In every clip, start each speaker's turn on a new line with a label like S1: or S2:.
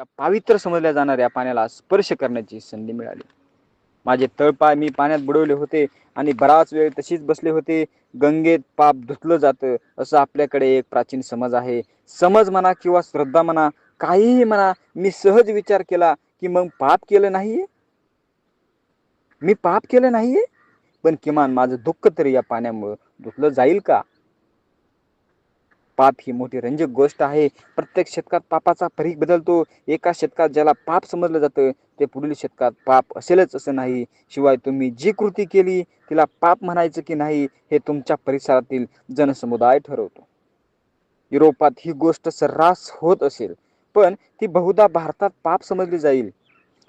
S1: त्या पावित्र समजल्या जाणाऱ्या पाण्याला स्पर्श करण्याची संधी मिळाली. माझे तळपाय मी पाण्यात बुडवले होते आणि बराच वेळ तशीच बसले होते. गंगेत पाप धुतलं जातं असं आपल्याकडे एक प्राचीन समज आहे. समज म्हणा किंवा श्रद्धा म्हणा काहीही म्हणा मी सहज विचार केला की मग पाप केलं नाहीये? मी पाप केलं नाहीये? पण किमान माझं दुःख तरी या पाण्यामुळं धुतलं जाईल का? पाप ही मोठी रंजक गोष्ट आहे. प्रत्येक शतकात पापाचा फरीक बदलतो. एका शतकात ज्याला पाप समजलं जातं ते पुढील शतकात पाप असेलच असं नाही. शिवाय तुम्ही जी कृती केली तिला पाप म्हणायचं की नाही हे तुमच्या परिसरातील जनसमुदाय ठरवतो. युरोपात ही गोष्ट सर्रास होत असेल पण ती बहुधा भारतात पाप समजली जाईल.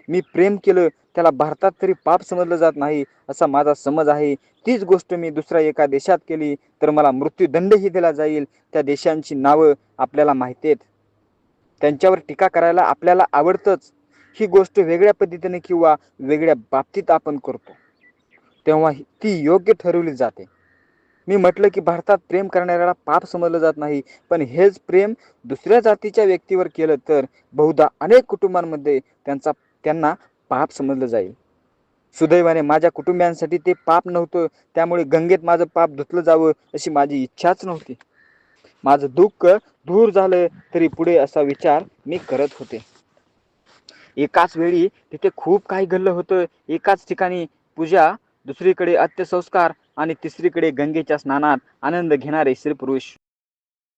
S1: मी प्रेम केलं त्याला भारतात तरी पाप समजलं जात नाही असा माझा समज आहे. तीच गोष्ट मी दुसऱ्या एका देशात केली तर मला मृत्यूदंडही दिला जाईल. त्या देशांची नावं आपल्याला माहिती आहेत. त्यांच्यावर टीका करायला आपल्याला आवडतंच. ही गोष्ट वेगळ्या पद्धतीने किंवा वेगळ्या बाबतीत आपण करतो. तेव्हा ती योग्य ठरवली जाते. मी म्हटलं की भारतात प्रेम करणाऱ्याला पाप समजलं जात नाही पण हेच प्रेम दुसऱ्या जातीच्या व्यक्तीवर केलं तर बहुधा अनेक कुटुंबांमध्ये त्यांचा त्यांना पाप समजलं जाईल. सुदैवाने माझ्या कुटुंबियांसाठी ते पाप नव्हतं त्यामुळे गंगेत माझं पाप धुतलं जावं अशी माझी इच्छाच नव्हती. माझं दुःख दूर झालं तरी पुढे असा विचार मी करत होते. एकाच वेळी तिथे खूप काही घडलं होतं. एकाच ठिकाणी पूजा दुसरीकडे अंत्यसंस्कार आणि तिसरीकडे गंगेच्या स्नानात आनंद घेणारे स्त्री पुरुष